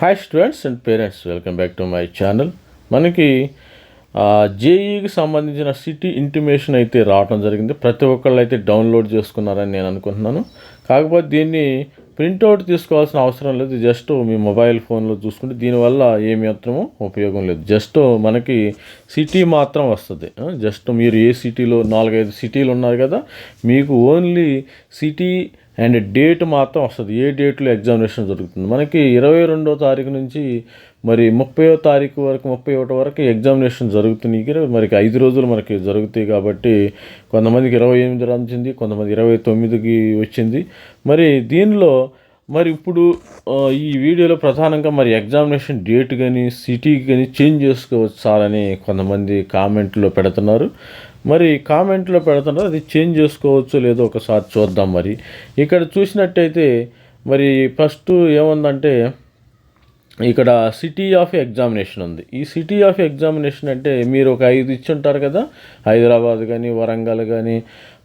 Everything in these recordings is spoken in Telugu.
Hi students and parents welcome back to my channel మనకి జేఈకి సంబంధించిన సిటీ ఇంటిమేషన్ అయితే రావడం జరిగింది. ప్రతి ఒక్కళ్ళు అయితే డౌన్లోడ్ చేసుకున్నారని నేను అనుకుంటున్నాను. కాకపోతే దీన్ని ప్రింట్అవుట్ తీసుకోవాల్సిన అవసరం లేదు. జస్ట్ మీ మొబైల్ ఫోన్లో చూసుకుంటే దీనివల్ల ఏ మాత్రము ఉపయోగం లేదు. జస్ట్ మనకి సిటీ మాత్రం వస్తుంది. జస్ట్ మీరు ఏ సిటీలో నాలుగైదు సిటీలు ఉన్నారు కదా మీకు ఓన్లీ సిటీ అండ్ డేట్ మాత్రం వస్తుంది. ఏ డేట్లో ఎగ్జామినేషన్ జరుగుతుంది? మనకి ఇరవై రెండో తారీఖు నుంచి మరి ముప్పయో తారీఖు వరకు ముప్పై ఒకటి వరకు ఎగ్జామినేషన్ జరుగుతున్నాయి ఇక్కడ ఐదు రోజులు మనకి జరుగుతాయి కాబట్టి కొంతమందికి ఇరవై ఎనిమిది వచ్చింది కొంతమంది ఇరవై తొమ్మిదికి వచ్చింది. మరి దీనిలో మరి ఇప్పుడు ఈ వీడియోలో ప్రధానంగా మరి ఎగ్జామినేషన్ డేట్ కానీ సిటీ కానీ చేంజ్ చేసుకోవచ్చు సార్ అని కొంతమంది కామెంట్లో పెడుతున్నారు. మరి కామెంట్లో పెడుతున్నారు అది చేంజ్ చేసుకోవచ్చు లేదో ఒకసారి చూద్దాం మరి. ఇక్కడ చూసినట్టయితే మరి ఫస్ట్ ఏముందంటే ఇక్కడ సిటీ ఆఫ్ ఎగ్జామినేషన్ ఉంది. ఈ సిటీ ఆఫ్ ఎగ్జామినేషన్ అంటే మీరు ఒక ఐదు ఇచ్చి ఉంటారు కదా హైదరాబాద్ కానీ వరంగల్ కానీ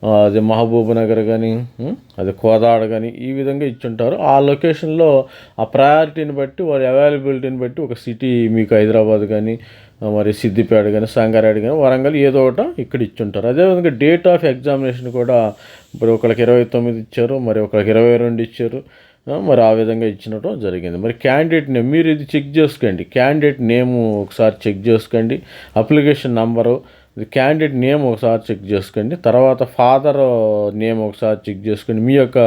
అది అదే మహబూబ్ నగర్ కానీ అది అదే కోదాడ కానీ ఈ విధంగా ఇచ్చుంటారు. ఆ లొకేషన్లో ఆ ప్రయారిటీని బట్టి వారి అవైలబిలిటీని బట్టి ఒక సిటీ మీకు హైదరాబాద్ కానీ మరి సిద్దిపేట కానీ సంగారెడ్డి కానీ వరంగల్ ఏదో ఒకటి ఇక్కడ ఇచ్చుంటారు. అదేవిధంగా డేట్ ఆఫ్ ఎగ్జామినేషన్ కూడా మరి ఒకరికి ఇరవై తొమ్మిది ఇచ్చారు మరి ఒకరికి ఇరవై రెండు ఇచ్చారు. మరి ఆ విధంగా ఇచ్చినట్టు జరిగింది. మరి క్యాండిడేట్ నేమ్ మీరు ఇది చెక్ చేసుకోండి. క్యాండిడేట్ నేమ్ ఒకసారి చెక్ చేసుకోండి. అప్లికేషన్ నంబరు క్యాండిడేట్ నేమ్ ఒకసారి చెక్ చేసుకోండి. తర్వాత ఫాదర్ నేమ్ ఒకసారి చెక్ చేసుకోండి. మీ యొక్క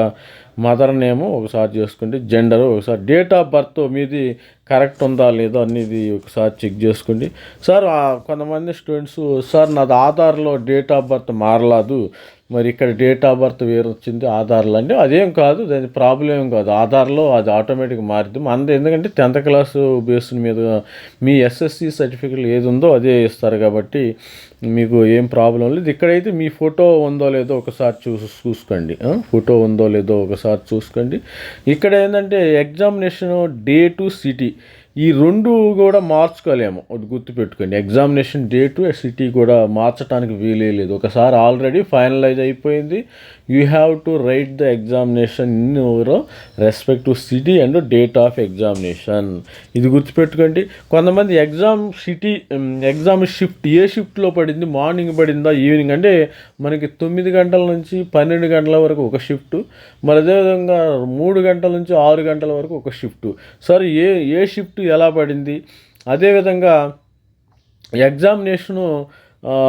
మదర్ నేమ్ ఒకసారి చేసుకోండి జెండర్ ఒకసారి డేట్ ఆఫ్ బర్త్ మీది కరెక్ట్ ఉందా లేదో అనేది ఒకసారి చెక్ చేసుకోండి సార్ కొంతమంది స్టూడెంట్స్ సార్ నాది ఆధార్లో డేట్ ఆఫ్ బర్త్ మారలేదు. మరి ఇక్కడ డేట్ ఆఫ్ బర్త్ వేరు వచ్చింది ఆధార్లో అంటే అదేం కాదు దాని ప్రాబ్లం ఏం కాదు. ఆధార్లో అది ఆటోమేటిక్ మారుద్దు. మనది ఎందుకంటే టెన్త్ క్లాస్ బేస్ మీద మీ ఎస్ఎస్సి సర్టిఫికేట్ ఏది ఉందో అదే ఇస్తారు కాబట్టి మీకు ఏం ప్రాబ్లం లేదు. ఇక్కడైతే మీ ఫోటో ఉందో లేదో ఒకసారి చూసి చూసుకోండి. ఫోటో ఉందో లేదో ఒకసారి చూసుకోండి. ఇక్కడ ఏంటంటే ఎగ్జామినేషన్ డే టు సిటీ ఈ రెండు కూడా మార్చుకోలేము. ఒకటి గుర్తుపెట్టుకోండి. ఎగ్జామినేషన్ డేటు సిటీ కూడా మార్చడానికి వీలే లేదు ఒకసారి ఆల్రెడీ ఫైనలైజ్ అయిపోయింది. You have to write the examination in over respect to city and date of examination ఇది గుర్తుపెట్టుకోండి. కొంతమంది ఎగ్జామ్ సిటీ ఎగ్జామ్ షిఫ్ట్ ఏ షిఫ్ట్లో పడింది మార్నింగ్ పడిందా ఈవినింగ్ అంటే మనకి తొమ్మిది గంటల నుంచి పన్నెండు గంటల వరకు ఒక షిఫ్ట్ మరి అదేవిధంగా మూడు గంటల నుంచి ఆరు గంటల వరకు ఒక షిఫ్ట్ సార్ ఏ ఏ షిఫ్ట్ ఎలా పడింది? అదేవిధంగా ఎగ్జామినేషను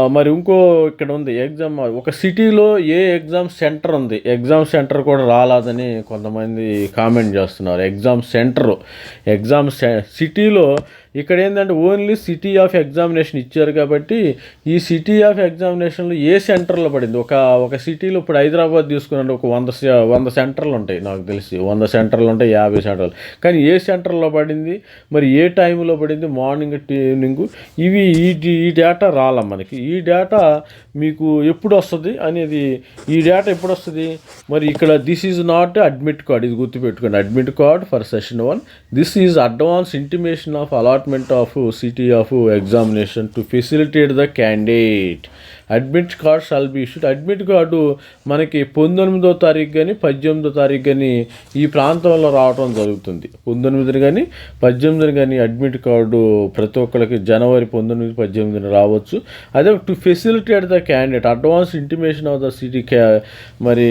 మరి ఇంకో ఇక్కడ ఉంది ఎగ్జామ్ ఒక సిటీలో ఏ ఎగ్జామ్ సెంటర్ ఉంది? ఎగ్జామ్ సెంటర్ కూడా రాలేదని కొంతమంది కామెంట్ చేస్తున్నారు. ఎగ్జామ్ సెంటర్ ఎగ్జామ్ సె- సిటీలో ఇక్కడ ఏంటంటే ఓన్లీ సిటీ ఆఫ్ ఎగ్జామినేషన్ ఇచ్చారు కాబట్టి ఈ సిటీ ఆఫ్ ఎగ్జామినేషన్లో ఏ సెంటర్లో పడింది? ఒక ఒక సిటీలో ఇప్పుడు హైదరాబాద్ తీసుకున్నాడు ఒక వంద సె- వంద సెంటర్లు ఉంటాయి నాకు తెలిసి. వంద సెంటర్లు ఉంటాయి యాభై సెంటర్లు. కానీ ఏ సెంటర్లో పడింది? మరి ఏ టైంలో పడింది? Morning evening. ఇవి ఈ ఈ డేటా రాల మనకి. ఈ డేటా మీకు ఎప్పుడు వస్తుంది అనేది ఈ డేటా ఎప్పుడు వస్తుంది? మరి ఇక్కడ this is not admit card. ఇది గుర్తుపెట్టుకోండి. Admit card for session one. This is advance intimation of allot allotment of city of examination to facilitate the candidate admit card shall be issued admit card మనకి పంతొమ్మిదో తారీఖు కానీ పద్దెనిమిదో తారీఖు కానీ ఈ ప్రాంతంలో రావడం జరుగుతుంది. పంతొమ్మిదిని కానీ పద్దెనిమిదిని కానీ అడ్మిట్ కార్డు ప్రతి ఒక్కరికి జనవరి పంతొమ్మిది పద్దెనిమిదిని రావచ్చు. అదే to facilitate the candidate advance intimation of the city క్యా మరి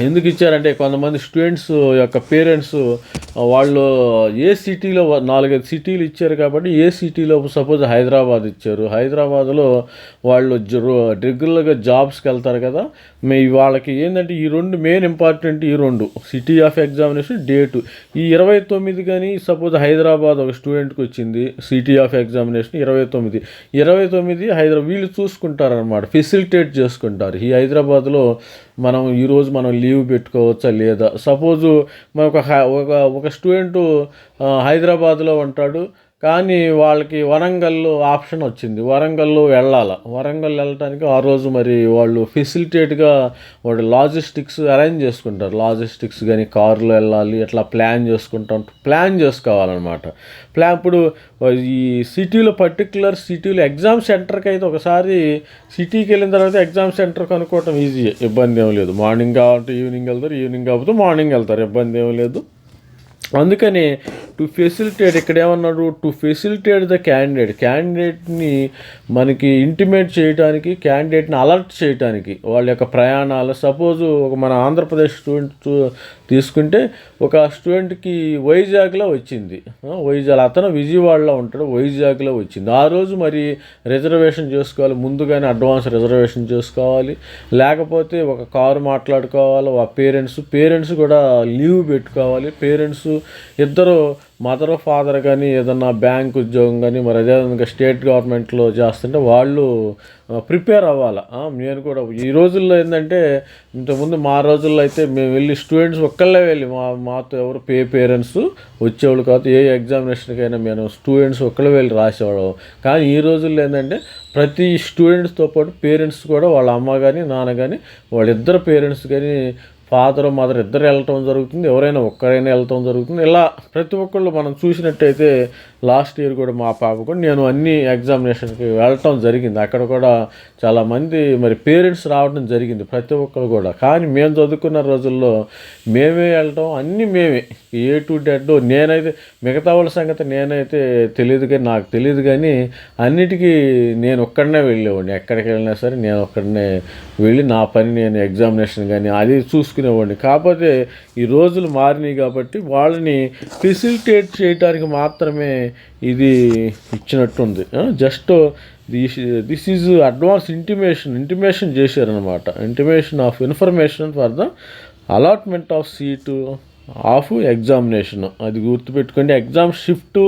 ఎందుకు ఇచ్చారంటే కొంతమంది స్టూడెంట్స్ యొక్క పేరెంట్స్ వాళ్ళు ఏ సిటీలో నాలుగైదు సిటీలు ఇచ్చారు కాబట్టి ఏ సిటీలో సపోజ్ హైదరాబాద్ ఇచ్చారు. హైదరాబాద్లో వాళ్ళు రెగ్యులర్గా జాబ్స్కి వెళ్తారు కదా. మే వాళ్ళకి ఏంటంటే ఈ రెండు మెయిన్ ఇంపార్టెంట్ ఈ రెండు. City of examination date. ఈ ఇరవై తొమ్మిది కానీ సపోజ్ హైదరాబాద్ ఒక స్టూడెంట్కి వచ్చింది సిటీ ఆఫ్ ఎగ్జామినేషన్ ఇరవై తొమ్మిది. ఇరవై తొమ్మిది హైదరాబాద్ వీళ్ళు చూసుకుంటారు అనమాట ఫెసిలిటేట్ చేసుకుంటారు. ఈ హైదరాబాద్లో మనం ఈరోజు మనం లీవ్ పెట్టుకోవచ్చా లేదా? సపోజు మనకు ఒక హై- ఒక ఒక స్టూడెంట్ హైదరాబాద్లో ఉంటాడు కానీ వాళ్ళకి వరంగల్లో ఆప్షన్ వచ్చింది. వరంగల్లో వెళ్ళాల. వరంగల్ వెళ్ళటానికి ఆ రోజు మరి వాళ్ళు ఫెసిలిటేట్గా వాళ్ళు లాజిస్టిక్స్ అరేంజ్ చేసుకుంటారు. లాజిస్టిక్స్ కానీ కారులో వెళ్ళాలి అట్లా ప్లాన్ చేసుకుంటాం. ప్లాన్ చేసుకోవాలన్నమాట. ప్లాన్ ఇప్పుడు ఈ సిటీలో పర్టికులర్ సిటీలో ఎగ్జామ్ సెంటర్కి అయితే ఒకసారి సిటీకి వెళ్ళిన తర్వాత ఎగ్జామ్ సెంటర్ కనుక్కోవటం ఈజీ ఇబ్బంది ఏం లేదు. మార్నింగ్ కావాలంటే ఈవినింగ్ వెళ్తారు ఈవినింగ్ కాకపోతే మార్నింగ్ వెళ్తారు. ఇబ్బంది ఏం లేదు. అందుకని టు ఫెసిలిటేట్ ఇక్కడ ఏమన్నాడు? టు ఫెసిలిటేట్ ద క్యాండిడేట్ క్యాండిడేట్ని మనకి ఇంటిమేట్ చేయడానికి క్యాండిడేట్ని అలర్ట్ చేయడానికి వాళ్ళ యొక్క ప్రయాణాలు. సపోజ్ ఒక మన ఆంధ్రప్రదేశ్ స్టూడెంట్ తీసుకుంటే ఒక స్టూడెంట్కి వైజాగ్లో వచ్చింది. వైజాగ్ అతను విజయవాడలో ఉంటాడు వైజాగ్లో వచ్చింది. ఆ రోజు మరి రిజర్వేషన్ చేసుకోవాలి. ముందుగానే అడ్వాన్స్ రిజర్వేషన్ చేసుకోవాలి. లేకపోతే ఒక కారు మాట్లాడుకోవాలి ఆ పేరెంట్స్ పేరెంట్స్ కూడా లీవ్ పెట్టుకోవాలి. పేరెంట్స్ ఇద్దరు మదర్ ఫాదర్ కానీ ఏదన్నా బ్యాంక్ ఉద్యోగం కానీ మరి అదేవిధంగా స్టేట్ గవర్నమెంట్లో చేస్తుంటే వాళ్ళు ప్రిపేర్ అవ్వాలి. నేను కూడా ఈ రోజుల్లో ఏంటంటే ఇంతకుముందు మా రోజుల్లో అయితే మేము వెళ్ళి స్టూడెంట్స్ ఒక్కళ్ళే వెళ్ళి మా మాతో ఎవరు పే పేరెంట్స్ వచ్చేవాళ్ళు కాదు ఏ ఎగ్జామినేషన్కైనా మేము స్టూడెంట్స్ ఒక్కళ్ళే వెళ్ళి రాసేవాళ్ళం. కానీ ఈ రోజుల్లో ఏంటంటే ప్రతి స్టూడెంట్స్తో పాటు పేరెంట్స్ కూడా వాళ్ళ అమ్మ కానీ నాన్న కానీ వాళ్ళిద్దరు పేరెంట్స్ కానీ ఫాదర్ మదర్ ఇద్దరు వెళ్ళటం జరుగుతుంది ఎవరైనా ఒక్కరైనా వెళ్ళటం జరుగుతుంది. ఇలా ప్రతి ఒక్కళ్ళు మనం చూసినట్టయితే లాస్ట్ ఇయర్ కూడా మా పాప కూడా నేను అన్ని ఎగ్జామినేషన్కి వెళ్ళటం జరిగింది. అక్కడ కూడా చాలామంది మరి పేరెంట్స్ రావడం జరిగింది ప్రతి ఒక్కరు కూడా. కానీ మేము చదువుకున్న రోజుల్లో మేమే వెళ్ళటం అన్నీ మేమే. ఏ టు డెడ్ నేనైతే మిగతా వాళ్ళ సంగతి నేనైతే తెలియదు కానీ నాకు తెలియదు కానీ అన్నిటికీ నేను ఒక్కడనే వెళ్ళేవాడిని. ఎక్కడికి వెళ్ళినా సరే నేను ఒక్కడనే వెళ్ళి నా పని నేను ఎగ్జామినేషన్ కానీ అది చూసుకుని తీసుకునేవాడిని కాకపోతే ఈ రోజులు మారినాయి కాబట్టి వాళ్ళని ఫెసిలిటేట్ చేయడానికి మాత్రమే ఇది ఇచ్చినట్టుంది. Just this this is advance intimation intimation చేశారనమాట intimation of information for the allotment of seat of examination. అది గుర్తుపెట్టుకోండి ఎగ్జామ్ షిఫ్ట్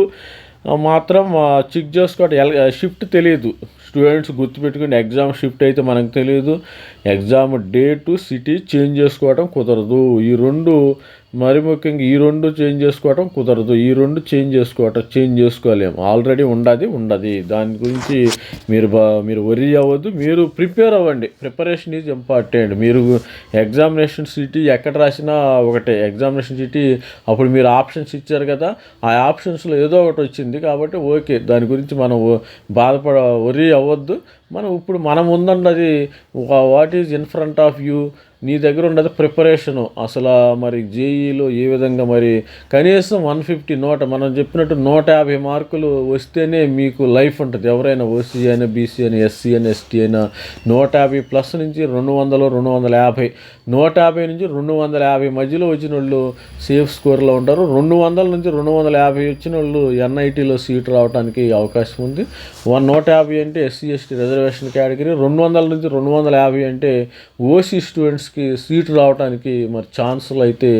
మాత్రం చెక్ చేసుకోవడం ఎల్ షిఫ్ట్ తెలియదు. స్టూడెంట్స్ గుర్తుపెట్టుకుని ఎగ్జామ్ షిఫ్ట్ అయితే మనకు తెలియదు. ఎగ్జామ్ డేటు సిటీ చేంజ్ చేసుకోవటం కుదరదు. ఈ రెండు మరి ముఖ్యంగా ఈ రెండు చేంజ్ చేసుకోవటం కుదరదు. ఈ రెండు చేంజ్ చేసుకోవటం చేంజ్ చేసుకోలేము. ఆల్రెడీ ఉండదు ఉండదు. దాని గురించి మీరు బా మీరు వరి అవ్వద్దు. మీరు ప్రిపేర్ అవ్వండి. ప్రిపరేషన్ ఈజ్ ఇంపార్టెంట్ మీరు ఎగ్జామినేషన్ సిటీ ఎక్కడ రాసినా ఒకటే. ఎగ్జామినేషన్ సిటీ అప్పుడు మీరు ఆప్షన్స్ ఇచ్చారు కదా ఆ ఆప్షన్స్లో ఏదో ఒకటి వచ్చింది కాబట్టి ఓకే దాని గురించి మనం బాధపడ వరి అవ్వద్దు. మనం ఇప్పుడు మనం ఉందన్నది what is in front of you నీ దగ్గర ఉండదు ప్రిపరేషను అసలు మరి జేఈలో ఏ విధంగా మరి కనీసం వన్ ఫిఫ్టీ నూట మనం చెప్పినట్టు నూట యాభై మార్కులు వస్తేనే మీకు లైఫ్ ఉంటుంది. ఎవరైనా ఓసీ అయినా బీసీ అయినా ఎస్సీ అయినా ఎస్టీ అయినా నూట యాభై ప్లస్ నుంచి రెండు వందలు రెండు వందల యాభై. నూట యాభై నుంచి రెండు వందల యాభై మధ్యలో వచ్చిన వాళ్ళు సేఫ్ స్కోర్లో ఉంటారు. రెండు వందల నుంచి రెండు వందల యాభై వచ్చిన వాళ్ళు ఎన్ఐటీలో సీట్ రావడానికి అవకాశం ఉంది. వన్ నూట యాభై అంటే ఎస్సీ ఎస్టీ రిజర్వేషన్ కేటగిరీ రెండు వందల నుంచి రెండు వందల యాభై అంటే ఓసీ స్టూడెంట్స్కి సీటు రావడానికి మరి ఛాన్సులు అయితే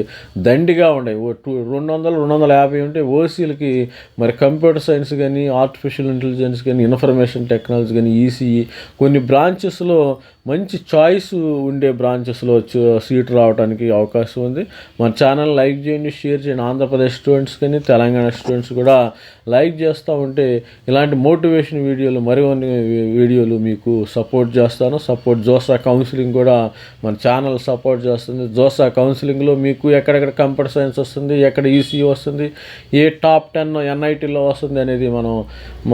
దండిగా ఉన్నాయి. టూ రెండు వందలు రెండు వందల యాభై ఉంటే ఓసీలకి మరి కంప్యూటర్ సైన్స్ కానీ ఆర్టిఫిషియల్ ఇంటెలిజెన్స్ కానీ ఇన్ఫర్మేషన్ టెక్నాలజీ కానీ ఈసీఈ కొన్ని బ్రాంచెస్లో మంచి చాయిస్ ఉండే బ్రాంచెస్లో సీట్ రావడానికి అవకాశం ఉంది. మన ఛానల్ లైక్ చేయండి షేర్ చేయండి. ఆంధ్రప్రదేశ్ స్టూడెంట్స్ కానీ తెలంగాణ స్టూడెంట్స్ కూడా లైక్ చేస్తూ ఉంటే ఇలాంటి మోటివేషన్ వీడియోలు మరికొన్ని వీడియోలు మీకు సపోర్ట్ చేస్తాను. సపోర్ట్ జోసా కౌన్సిలింగ్ కూడా మన ఛానల్ సపోర్ట్ చేస్తుంది. జోసా కౌన్సిలింగ్లో మీకు ఎక్కడెక్కడ కంప్యూటర్ సైన్స్ వస్తుంది ఎక్కడ ఈసీ వస్తుంది ఏ టాప్ టెన్ ఎన్ఐటీలో వస్తుంది అనేది మనం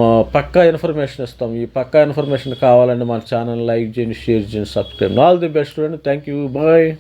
మా పక్కా ఇన్ఫర్మేషన్ ఇస్తాం. ఈ పక్కా ఇన్ఫర్మేషన్ కావాలంటే మన ఛానల్ లైక్ చేయండి share please subscribe. All the best friend thank you. Bye.